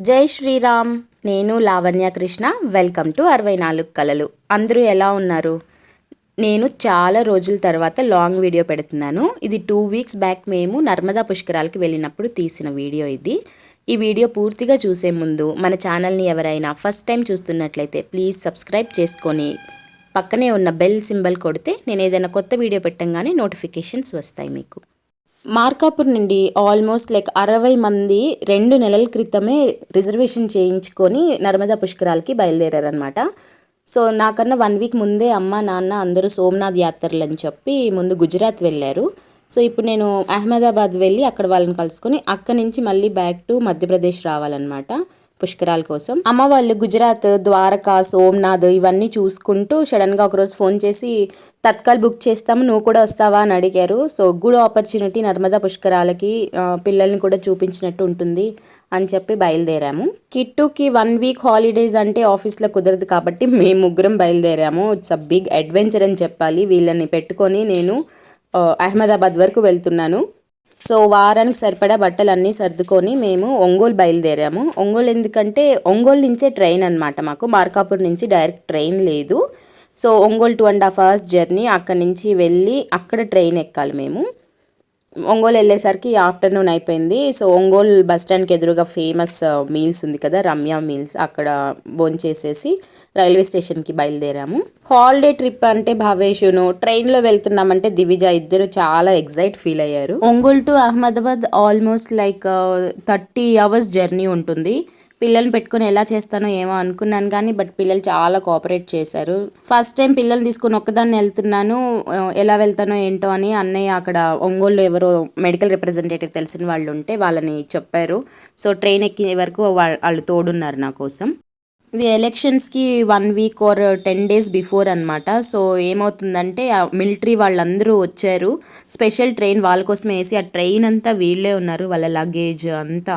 జై శ్రీరామ్. నేను Lavanya Krishna. Welcome to అరవై నాలుగు కళలు అందరూ ఎలా ఉన్నారు? నేను చాలా రోజుల తర్వాత లాంగ్ వీడియో పెడుతున్నాను. ఇది టూ వీక్స్ బ్యాక్ మేము నర్మదా పుష్కరాలకి వెళ్ళినప్పుడు తీసిన వీడియో ఇది. ఈ వీడియో పూర్తిగా చూసే ముందు మన ఛానల్ని ఎవరైనా ఫస్ట్ టైం చూస్తున్నట్లయితే ప్లీజ్ సబ్స్క్రైబ్ చేసుకొని పక్కనే ఉన్న బెల్ సింబల్ కొడితే నేను ఏదైనా కొత్త వీడియో పెట్టంగానే నోటిఫికేషన్స్ వస్తాయి మీకు. మార్కాపూర్ నుండి ఆల్మోస్ట్ లైక్ అరవై మంది రెండు నెలల క్రితమే రిజర్వేషన్ చేయించుకొని నర్మదా పుష్కరాలకి బయలుదేరారనమాట సో నాకన్నా వన్ వీక్ ముందే అమ్మ నాన్న అందరూ సోమనాథ్ యాత్రలు అని చెప్పి ముందు గుజరాత్ వెళ్ళారు. సో ఇప్పుడు నేను అహ్మదాబాద్ వెళ్ళి అక్కడ వాళ్ళని కలుసుకొని అక్కడి నుంచి మళ్ళీ బ్యాక్ టు మధ్యప్రదేశ్ రావాలన్నమాట. పుష్కరాల కోసం. అమ్మ వాళ్ళు గుజరాత్ ద్వారకా సోమనాథ్ ఇవన్నీ చూసుకుంటూ సడన్గా ఒకరోజు ఫోన్ చేసి తత్కాల్ బుక్ చేస్తాము నువ్వు కూడా వస్తావా? అని అడిగారు. సో గుడ్ ఆపర్చునిటీ నర్మదా పుష్కరాలకి పిల్లల్ని కూడా చూపించినట్టు ఉంటుంది అని చెప్పి బయలుదేరాము. కిట్టుకి వన్ వీక్ హాలిడేస్ అంటే ఆఫీస్లో కుదరదు కాబట్టి మేము ముగ్గురం బయలుదేరాము. ఇట్స్ అ బిగ్ అడ్వెంచర్ అని చెప్పాలి. వీళ్ళని పెట్టుకొని నేను అహ్మదాబాద్ వరకు వెళ్తున్నాను. సో వారానికి సరిపడా బట్టలు అన్నీ సర్దుకొని మేము ఒంగోలు బయలుదేరాము. ఒంగోలు ఎందుకంటే ఒంగోలు నుంచే ట్రైన్ అనమాట మాకు. మార్కాపూర్ నుంచి డైరెక్ట్ ట్రైన్ లేదు. So Ongole two and half hours journey అక్కడి నుంచి వెళ్ళి అక్కడ ట్రైన్ ఎక్కాలి మేము. ఒంగోలు వెళ్ళేసరికి ఆఫ్టర్నూన్ అయిపోయింది. సో ఒంగోలు బస్ స్టాండ్కి ఎదురుగా ఫేమస్ మీల్స్ ఉంది కదా రమ్య మీల్స్. అక్కడ భోంచేసేసి రైల్వే స్టేషన్కి బయలుదేరాము. హాలిడే ట్రిప్ అంటే భావేషును ట్రైన్లో వెళ్తున్నామంటే దివిజ ఇద్దరు చాలా ఎగ్జైట్ ఫీల్ అయ్యారు. Ongole to Ahmedabad almost like thirty hours journey ఉంటుంది. పిల్లల్ని పెట్టుకొని ఎలా చేస్తానో ఏమో అనుకున్నాను కానీ బట్ పిల్లలు చాలా కోఆపరేట్ చేశారు. ఫస్ట్ టైం పిల్లల్ని తీసుకుని ఒక్కదాన్ని వెళ్తున్నాను ఎలా వెళ్తానో ఏంటో అని అన్నయ్య అక్కడ ఒంగోలు ఎవరో మెడికల్ రిప్రజెంటేటివ్ తెలిసిన వాళ్ళు ఉంటే వాళ్ళని చెప్పారు. సో ట్రైన్ ఎక్కే వరకు వాళ్ళు తోడున్నారు నా కోసం. ఇది ఎలక్షన్స్కి one week or ten days before అనమాట సో ఏమవుతుందంటే మిలిటరీ వాళ్ళందరూ వచ్చారు. స్పెషల్ ట్రైన్ వాళ్ళ కోసం వేసి ఆ ట్రైన్ అంతా వీళ్ళే ఉన్నారు వాళ్ళ లగేజ్ అంతా.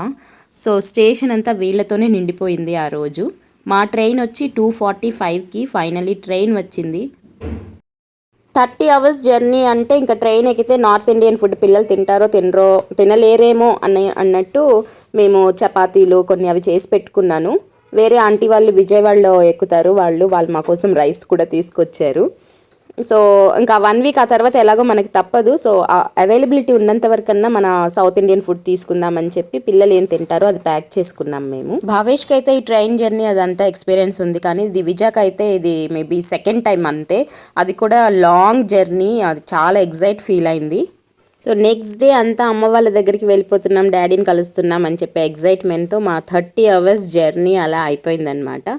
సో స్టేషన్ అంతా వీళ్ళతోనే నిండిపోయింది ఆ రోజు. మా ట్రైన్ వచ్చి టూ ఫార్టీ ఫైవ్కి ఫైనలీ ట్రైన్ వచ్చింది. థర్టీ అవర్స్ జర్నీ అంటే ఇంకా ట్రైన్ ఎక్కితే నార్త్ ఇండియన్ ఫుడ్ పిల్లలు తింటారో తినరో తినలేరేమో అన్న అన్నట్టు మేము చపాతీలు కొన్ని అవి చేసి పెట్టుకున్నాను. వేరే ఆంటీ వాళ్ళు విజయవాడలో ఎక్కుతారు వాళ్ళు వాళ్ళు మా కోసం రైస్ కూడా తీసుకొచ్చారు. సో ఇంకా వన్ వీక్ ఆ తర్వాత ఎలాగో మనకి తప్పదు. సో అవైలబిలిటీ ఉన్నంత వరకన్నా మన సౌత్ ఇండియన్ ఫుడ్ తీసుకుందామని చెప్పి పిల్లలు ఏం తింటారో అది ప్యాక్ చేసుకున్నాం మేము. భావేష్కి అయితే ఈ ట్రైన్ జర్నీ అదంతా ఎక్స్పీరియన్స్ ఉంది. కానీ దివిజాకి అయితే ఇది మేబీ సెకండ్ టైం అంతే. అది కూడా లాంగ్ జర్నీ. అది చాలా ఎగ్జైట్ ఫీల్ అయింది. సో నెక్స్ట్ డే అంతా అమ్మ వాళ్ళ దగ్గరికి వెళ్ళిపోతున్నాం. డాడీని కలుస్తున్నాం అని చెప్పే ఎగ్జైట్మెంట్తో మా థర్టీ అవర్స్ జర్నీ అలా అయిపోయిందనమాట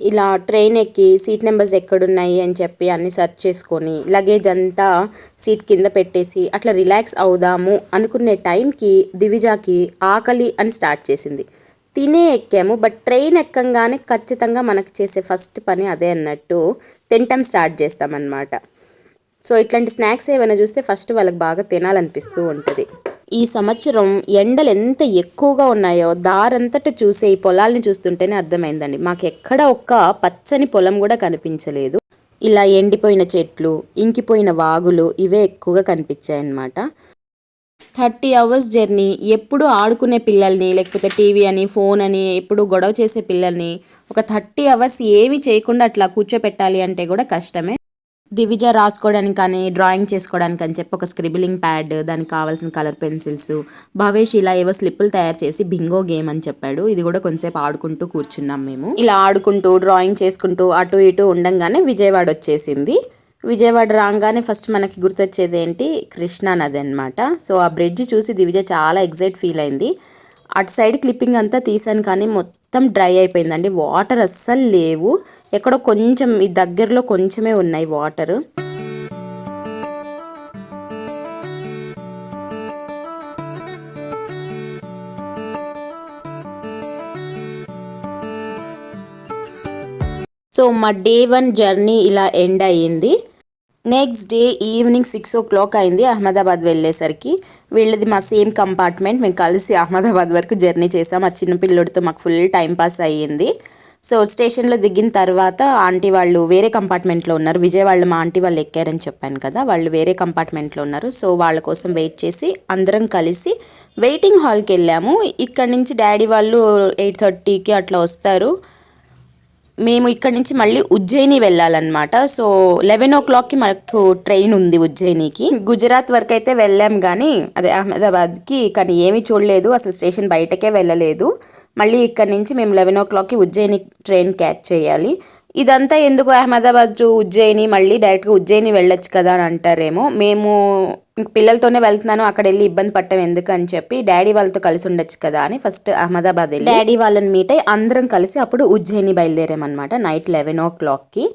ఇలా ట్రైన్ ఎక్కి సీట్ నెంబర్స్ ఎక్కడున్నాయి అని చెప్పి అన్ని సెర్చ్ చేసుకొని లగేజ్ అంతా సీట్ కింద పెట్టేసి అట్లా రిలాక్స్ అవుదాము అనుకునే టైంకి దివిజాకి ఆకలి అని స్టార్ట్ చేసింది. తినే ఎక్కాము బట్ ట్రైన్ ఎక్కంగానే ఖచ్చితంగా మనకు చేసే ఫస్ట్ పని అదే అన్నట్టు తినటం స్టార్ట్ చేస్తామన్నమాట. సో ఇట్లాంటి స్నాక్స్ ఏమైనా చూస్తే ఫస్ట్ వాళ్ళకి బాగా తినాలనిపిస్తూ ఉంటుంది. ఈ సంవత్సరం ఎండలు ఎంత ఎక్కువగా ఉన్నాయో దారంతట చూసే ఈ పొలాల్ని చూస్తుంటేనే అర్థమైందండి. మాకు ఎక్కడ ఒక్క పచ్చని పొలం కూడా కనిపించలేదు. ఇలా ఎండిపోయిన చెట్లు ఇంకిపోయిన వాగులు ఇవే ఎక్కువగా కనిపించాయి అన్నమాట థర్టీ అవర్స్ జర్నీ ఎప్పుడు ఆడుకునే పిల్లల్ని లేకపోతే టీవీ అని ఫోన్ అని ఎప్పుడు గొడవ చేసే పిల్లల్ని ఒక థర్టీ అవర్స్ ఏమి చేయకుండా అట్లా కూర్చోపెట్టాలి అంటే కూడా కష్టమే. దివిజ రాసుకోవడానికి కానీ డ్రాయింగ్ చేసుకోవడానికి అని చెప్పి ఒక స్క్రిబిలింగ్ ప్యాడ్ దానికి కావాల్సిన కలర్ పెన్సిల్స్ భవేష్ ఇలా ఏవో స్లిప్పులు తయారు చేసి బింగో గేమ్ అని చెప్పాడు. ఇది కూడా కొంతసేపు ఆడుకుంటూ కూర్చున్నాం మేము. ఇలా ఆడుకుంటూ డ్రాయింగ్ చేసుకుంటూ అటు ఇటు ఉండంగానే విజయవాడ వచ్చేసింది. విజయవాడ రాగానే ఫస్ట్ మనకి గుర్తొచ్చేది ఏంటి? కృష్ణా నది అనమాట సో ఆ బ్రిడ్జ్ చూసి దివిజ చాలా ఎగ్జైట్ ఫీల్ అయింది. అటు సైడ్ క్లిప్పింగ్ అంతా తీసాను కానీ మొత్తం మొత్తం డ్రై అయిపోయిందండి. వాటర్ అస్సలు లేవు. ఎక్కడో కొంచెం ఈ దగ్గరలో కొంచెమే ఉన్నాయి వాటర్. సో మా డే వన్ జర్నీ ఇలా ఎండ్ అయ్యింది. Next day evening six o'clock అయింది. అహ్మదాబాద్ వెళ్ళేసరికి వీళ్ళది మా సేమ్ కంపార్ట్మెంట్ మేము కలిసి అహ్మదాబాద్ వరకు జర్నీ చేసాం. ఆ చిన్నపిల్లోడితో మాకు ఫుల్ టైం పాస్ అయ్యింది. సో స్టేషన్లో దిగిన తర్వాత ఆంటీ వాళ్ళు వేరే కంపార్ట్మెంట్లో ఉన్నారు. విజయవాడ మా ఆంటీ వాళ్ళు ఎక్కారని చెప్పాను కదా వాళ్ళు వేరే కంపార్ట్మెంట్లో ఉన్నారు. సో వాళ్ళ కోసం వెయిట్ చేసి అందరం కలిసి వెయిటింగ్ హాల్కి వెళ్ళాము. ఇక్కడ నుంచి డాడీ వాళ్ళు ఎయిట్ థర్టీకి అట్లా వస్తారు. మేము ఇక్కడ నుంచి మళ్ళీ ఉజ్జయిని వెళ్ళాలన్నమాట. సో లెవెన్ ఓ క్లాక్కి మనకు ట్రైన్ ఉంది ఉజ్జయినికి. గుజరాత్ వరకు అయితే వెళ్ళాం కానీ అదే అహ్మదాబాద్కి కానీ ఏమీ చూడలేదు. అసలు స్టేషన్ బయటకే వెళ్ళలేదు. మళ్ళీ ఇక్కడ నుంచి మేము లెవెన్ ఓ క్లాక్కి ఉజ్జయిని ట్రైన్ క్యాచ్ చేయాలి. ఇదంతా ఎందుకు అహ్మదాబాద్ టు ఉజ్జయిని మళ్ళీ డైరెక్ట్గా ఉజ్జయిని వెళ్ళొచ్చు కదా అని అంటారేమో. మేము పిల్లలతోనే వెళ్తున్నాను అక్కడ వెళ్ళి ఇబ్బంది పట్టం ఎందుకు అని చెప్పి డాడీ వాళ్ళతో కలిసి ఉండొచ్చు కదా అని ఫస్ట్ అహ్మదాబాద్ వెళ్ళి డాడీ వాళ్ళని మీట్ అయ్యి అందరం కలిసి అప్పుడు ఉజ్జయిని బయలుదేరామన్నమాట నైట్ లెవెన్ ఓ క్లాక్కి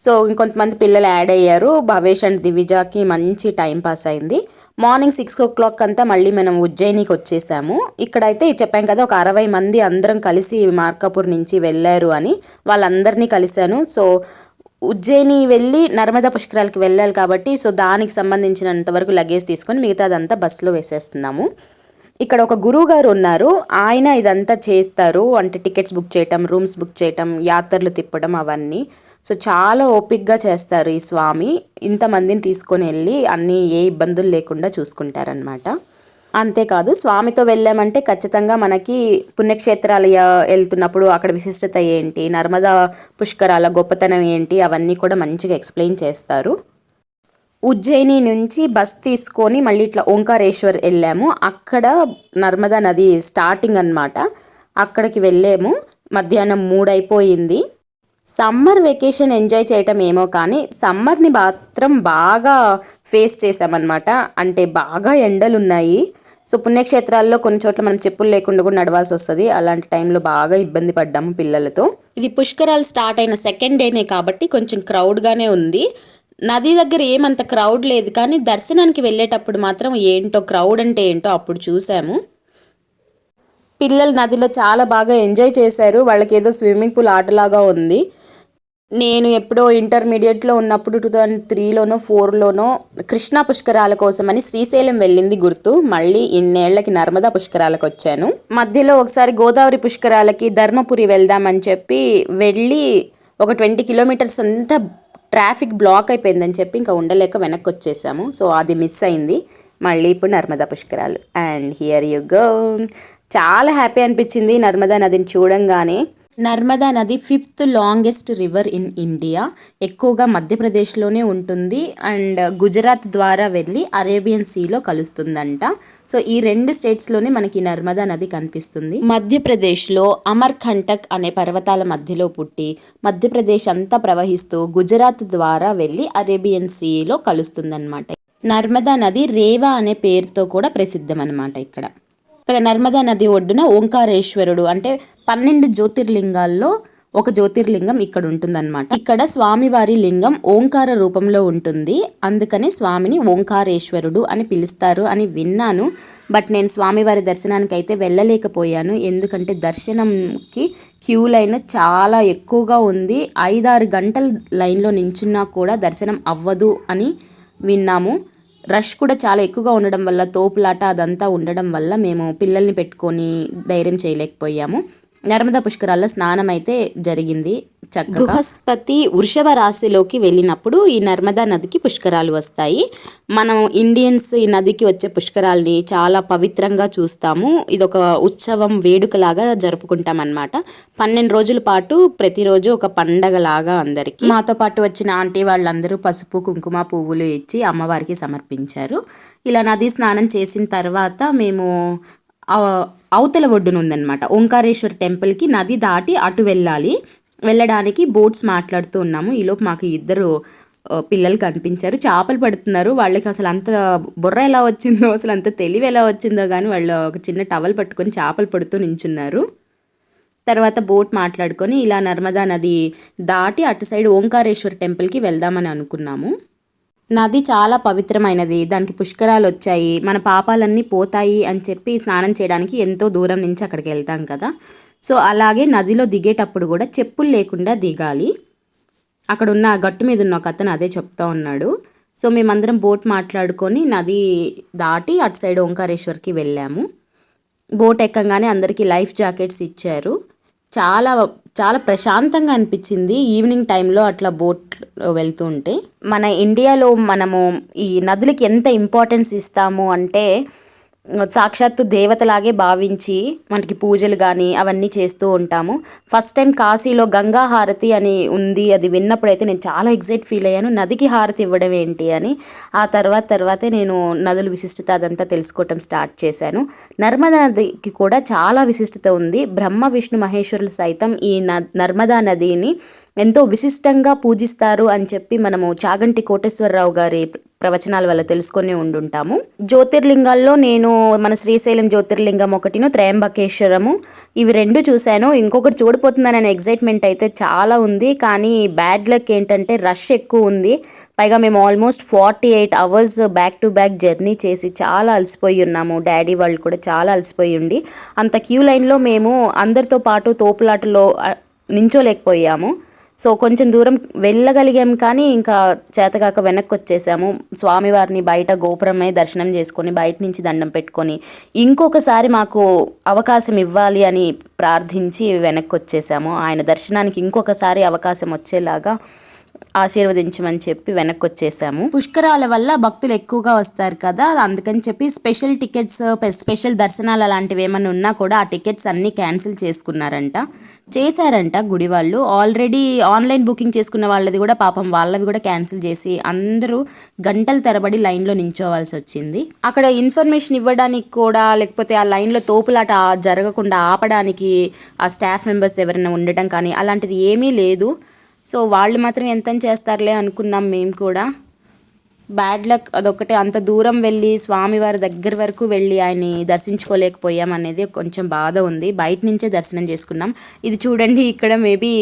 సో ఇంకొంతమంది పిల్లలు యాడ్ అయ్యారు భవేష్ అండ్ దివిజాకి మంచి టైం పాస్ అయింది. మార్నింగ్ సిక్స్ ఓ క్లాక్ అంతా మళ్ళీ మనం ఉజ్జయినికి వచ్చేసాము. ఇక్కడైతే చెప్పాం కదా ఒక అరవై మంది అందరం కలిసి మార్కాపూర్ నుంచి వెళ్ళారు అని వాళ్ళందరినీ కలిశాను. సో ఉజ్జయిని వెళ్ళి నర్మదా పుష్కరాలకి వెళ్ళాలి కాబట్టి సో దానికి సంబంధించినంత వరకు లగేజ్ తీసుకొని మిగతాదంతా బస్సులో వేసేస్తున్నాము. ఇక్కడ ఒక గురువు గారు ఉన్నారు. ఆయన ఇదంతా చేస్తారు. అంటే టికెట్స్ బుక్ చేయటం రూమ్స్ బుక్ చేయటం యాత్రలు తిప్పడం అవన్నీ. సో చాలా ఓపిక్గా చేస్తారు ఈ స్వామి. ఇంతమందిని తీసుకొని వెళ్ళి అన్నీ ఏ ఇబ్బందులు లేకుండా చూసుకుంటారనమాట అంతేకాదు స్వామితో వెళ్ళామంటే ఖచ్చితంగా మనకి పుణ్యక్షేత్రాలు వెళ్తున్నప్పుడు అక్కడ విశిష్టత ఏంటి నర్మదా పుష్కరాల గొప్పతనం ఏంటి అవన్నీ కూడా మంచిగా ఎక్స్ప్లెయిన్ చేస్తారు. ఉజ్జయిని నుంచి బస్ తీసుకొని మళ్ళీ ఇట్లా ఓంకారేశ్వర్ వెళ్ళాము. అక్కడ నర్మదా నది స్టార్టింగ్ అన్నమాట. అక్కడికి వెళ్ళాము. మధ్యాహ్నం మూడు అయిపోయింది సమ్మర్ వెకేషన్ ఎంజాయ్ చేయటం ఏమో కానీ సమ్మర్ని మాత్రం బాగా ఫేస్ చేసామన్నమాట అంటే బాగా ఎండలు ఉన్నాయి సో పుణ్యక్షేత్రాల్లో కొన్ని చోట్ల మనం చెప్పులు లేకుండా కూడా నడవాల్సి వస్తుంది. అలాంటి టైంలో బాగా ఇబ్బంది పడ్డాము పిల్లలతో. ఇది పుష్కరాలు స్టార్ట్ అయిన సెకండ్ డేనే కాబట్టి కొంచెం క్రౌడ్గానే ఉంది. నది దగ్గర ఏమంత క్రౌడ్ లేదు కానీ దర్శనానికి వెళ్ళేటప్పుడు మాత్రం ఏంటో క్రౌడ్ అంటే ఏంటో అప్పుడు చూసాము. పిల్లలు నదిలో చాలా బాగా ఎంజాయ్ చేశారు. వాళ్ళకి ఏదో స్విమ్మింగ్ పూల్ ఆటలాగా ఉంది. నేను ఎప్పుడో ఇంటర్మీడియట్లో ఉన్నప్పుడు టూ థౌజండ్ త్రీలోనో ఫోర్లోనో కృష్ణా పుష్కరాల కోసమని శ్రీశైలం వెళ్ళింది గుర్తు. మళ్ళీ ఇన్నేళ్ళకి నర్మదా పుష్కరాలకు వచ్చాను. మధ్యలో ఒకసారి గోదావరి పుష్కరాలకి ధర్మపురి వెళ్దామని చెప్పి వెళ్ళి ఒక ట్వంటీ కిలోమీటర్స్ అంతా ట్రాఫిక్ బ్లాక్ అయిపోయిందని చెప్పి ఇంకా ఉండలేక వెనక్కి వచ్చేసాము. సో అది మిస్ అయింది. మళ్ళీ ఇప్పుడు నర్మదా పుష్కరాలు. And here you go. చాలా హ్యాపీ అనిపించింది నర్మదా నదిని చూడంగానే. నర్మదా నది fifth longest river in India. ఎక్కువగా మధ్యప్రదేశ్లోనే ఉంటుంది. అండ్ గుజరాత్ ద్వారా వెళ్ళి అరేబియన్ సీలో కలుస్తుందంట. సో ఈ రెండు స్టేట్స్లోనే మనకి నర్మదా నది కనిపిస్తుంది. మధ్యప్రదేశ్లో అమర్ కంటక్ అనే పర్వతాల మధ్యలో పుట్టి మధ్యప్రదేశ్ అంతా ప్రవహిస్తూ గుజరాత్ ద్వారా వెళ్ళి అరేబియన్ సీలో కలుస్తుందన్నమాట. నర్మదా నది రేవా అనే పేరుతో కూడా ప్రసిద్ధం అన్నమాట ఇక్కడ. ఇక్కడ నర్మదా నది ఒడ్డున ఓంకారేశ్వరుడు అంటే పన్నెండు జ్యోతిర్లింగాల్లో ఒక జ్యోతిర్లింగం ఇక్కడ ఉంటుందన్నమాట. ఇక్కడ స్వామివారి లింగం ఓంకార రూపంలో ఉంటుంది. అందుకని స్వామిని ఓంకారేశ్వరుడు అని పిలుస్తారు అని విన్నాను. బట్ నేను స్వామివారి దర్శనానికి అయితే వెళ్ళలేకపోయాను. ఎందుకంటే దర్శనంకి క్యూ లైన్ చాలా ఎక్కువగా ఉంది. ఐదారు గంటల లైన్లో నించున్నా కూడా దర్శనం అవ్వదు అని విన్నాము. రష్ కూడా చాలా ఎక్కువగా ఉండడం వల్ల తోపులాట అదంతా ఉండడం వల్ల మేము పిల్లల్ని పెట్టుకొని ధైర్యం చేయలేకపోయాము. నర్మదా పుష్కరాల్లో స్నానం అయితే జరిగింది చక్కగా. బృహస్పతి వృషభ రాశిలోకి వెళ్ళినప్పుడు ఈ నర్మదా నదికి పుష్కరాలు వస్తాయి. మనం ఇండియన్స్ ఈ నదికి వచ్చే పుష్కరాల్ని చాలా పవిత్రంగా చూస్తాము. ఇదొక ఉత్సవం వేడుకలాగా జరుపుకుంటాం అన్నమాట పన్నెండు రోజుల పాటు ప్రతిరోజు ఒక పండగలాగా అందరికీ. మాతో పాటు వచ్చిన ఆంటీ వాళ్ళందరూ పసుపు కుంకుమ పువ్వులు ఇచ్చి అమ్మవారికి సమర్పించారు. ఇలా నది స్నానం చేసిన తర్వాత మేము అవతల ఒడ్డున ఉందన్నమాట. ఓంకారేశ్వర టెంపుల్కి నది దాటి అటు వెళ్ళాలి. వెళ్ళడానికి బోట్స్ మాట్లాడుతూ ఉన్నాము. ఈలోపు మాకు ఇద్దరు పిల్లలు కనిపించారు. చేపలు పడుతున్నారు. వాళ్ళకి అసలు అంత బుర్ర ఎలా వచ్చిందో అసలు అంత తెలివి ఎలా వచ్చిందో కానీ వాళ్ళు ఒక చిన్న టవల్ పట్టుకొని చేపలు పడుతూ నించున్నారు. తర్వాత బోట్ మాట్లాడుకొని ఇలా నర్మదా నది దాటి అటు సైడ్ ఓంకారేశ్వర టెంపుల్కి వెళ్దామని అనుకున్నాము. నది చాలా పవిత్రమైనది. దానికి పుష్కరాలు వచ్చాయి మన పాపాలన్నీ పోతాయి అని చెప్పి స్నానం చేయడానికి ఎంతో దూరం నుంచి అక్కడికి వెళ్తాం కదా. సో అలాగే నదిలో దిగేటప్పుడు కూడా చెప్పులు లేకుండా దిగాలి. అక్కడ ఉన్న గట్టు మీద ఉన్న ఒక అతను అదే చెప్తా ఉన్నాడు. సో మేమందరం బోట్ మాట్లాడుకొని నది దాటి అటు సైడ్ ఓంకారేశ్వర్కి వెళ్ళాము. బోట్ ఎక్కగానే అందరికీ లైఫ్ జాకెట్స్ ఇచ్చారు. చాలా చాలా ప్రశాంతంగా అనిపించింది ఈవినింగ్ టైంలో అట్లా బోట్ వెళ్తూ ఉంటే. మన ఇండియాలో మనము ఈ నదులకి ఎంత ఇంపార్టెన్స్ ఇస్తాము అంటే సాక్షాత్తు దేవతలాగే భావించి మనకి పూజలు కానీ అవన్నీ చేస్తూ ఉంటాము. ఫస్ట్ టైం కాశీలో గంగా హారతి అని ఉంది అది విన్నప్పుడైతే నేను చాలా ఎగ్జైట్ ఫీల్ అయ్యాను. నదికి హారతి ఇవ్వడం ఏంటి అని ఆ తర్వాత తర్వాతే నేను నదుల విశిష్టత అదంతా తెలుసుకోవటం స్టార్ట్ చేశాను. నర్మదా నదికి కూడా చాలా విశిష్టత ఉంది. బ్రహ్మ విష్ణు మహేశ్వరులు సైతం ఈ నర్మదా నదిని ఎంతో విశిష్టంగా పూజిస్తారు అని చెప్పి మనము చాగంటి కోటేశ్వరరావు గారి ప్రవచనాల వల్ల తెలుసుకొని ఉండుంటాము. జ్యోతిర్లింగాల్లో నేను మన శ్రీశైలం జ్యోతిర్లింగం ఒకటిను త్రయంబకేశ్వరము ఇవి రెండు చూశాను. ఇంకొకటి చూడిపోతుందనే ఎగ్జైట్మెంట్ అయితే చాలా ఉంది. కానీ బ్యాడ్ లక్ ఏంటంటే రష్ ఎక్కువ ఉంది. పైగా మేము almost forty eight hours back to back journey చేసి చాలా అలసిపోయి ఉన్నాము. డాడీ వాళ్ళు కూడా చాలా అలసిపోయి ఉండి. అంత క్యూ లైన్లో మేము అందరితో పాటు తోపులాటలో నించోలేకపోయాము. సో కొంచెం దూరం వెళ్ళగలిగాం కానీ ఇంకా చేతగాక వెనక్కి వచ్చేసాము స్వామివారిని బయట గోపురమే దర్శనం చేసుకొని బయట నుంచి దండం పెట్టుకొని ఇంకొకసారి మాకు అవకాశం ఇవ్వాలి అని ప్రార్థించి వెనక్కి వచ్చేసాము ఆయన దర్శనానికి ఇంకొకసారి అవకాశం వచ్చేలాగా ఆశీర్వదించమని చెప్పి వెనక్కి వచ్చేసాము పుష్కరాల వల్ల భక్తులు ఎక్కువగా వస్తారు కదా అందుకని చెప్పి స్పెషల్ టికెట్స్ స్పెషల్ దర్శనాలు అలాంటివి ఏమైనా ఉన్నా కూడా ఆ టికెట్స్ అన్నీ క్యాన్సిల్ చేసుకున్నారంట. చేశారంట గుడి వాళ్ళు ఆల్రెడీ ఆన్లైన్ బుకింగ్ చేసుకున్న వాళ్ళది కూడా పాపం వాళ్ళవి కూడా క్యాన్సిల్ చేసి అందరూ గంటల తరబడి లైన్లో నించోవాల్సి వచ్చింది. అక్కడ ఇన్ఫర్మేషన్ ఇవ్వడానికి కూడా లేకపోతే ఆ లైన్లో తోపులాట జరగకుండా ఆపడానికి ఆ స్టాఫ్ మెంబర్స్ ఎవరైనా ఉండటం కానీ అలాంటిది ఏమీ లేదు. సో వాళ్ళు మాత్రం ఎంత చేస్తారులే అనుకున్నాం మేము కూడా. బ్యాడ్ లక్ అదొకటి అంత దూరం వెళ్ళి స్వామివారి దగ్గర వరకు వెళ్ళి ఆయన్ని దర్శించుకోలేకపోయాం అనేది కొంచెం బాధ ఉంది. బయట నుంచే దర్శనం చేసుకున్నాం. ఇది చూడండి ఇక్కడ మేబీ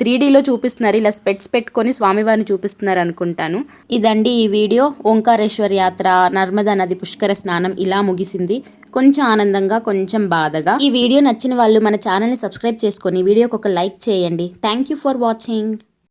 త్రీ డీలో చూపిస్తున్నారు. ఇలా స్పెట్స్ పెట్టుకొని స్వామివారిని చూపిస్తున్నారు అనుకుంటాను. ఇదండి ఈ వీడియో. ఓంకారేశ్వర యాత్ర నర్మదా నది పుష్కర స్నానం ఇలా ముగిసింది. కొంచెం ఆనందంగా కొంచెం బాధగా. ఈ వీడియో నచ్చిన వాళ్ళు మన ఛానల్ని సబ్స్క్రైబ్ చేసుకొని వీడియోకి ఒక లైక్ చేయండి. Thank you for watching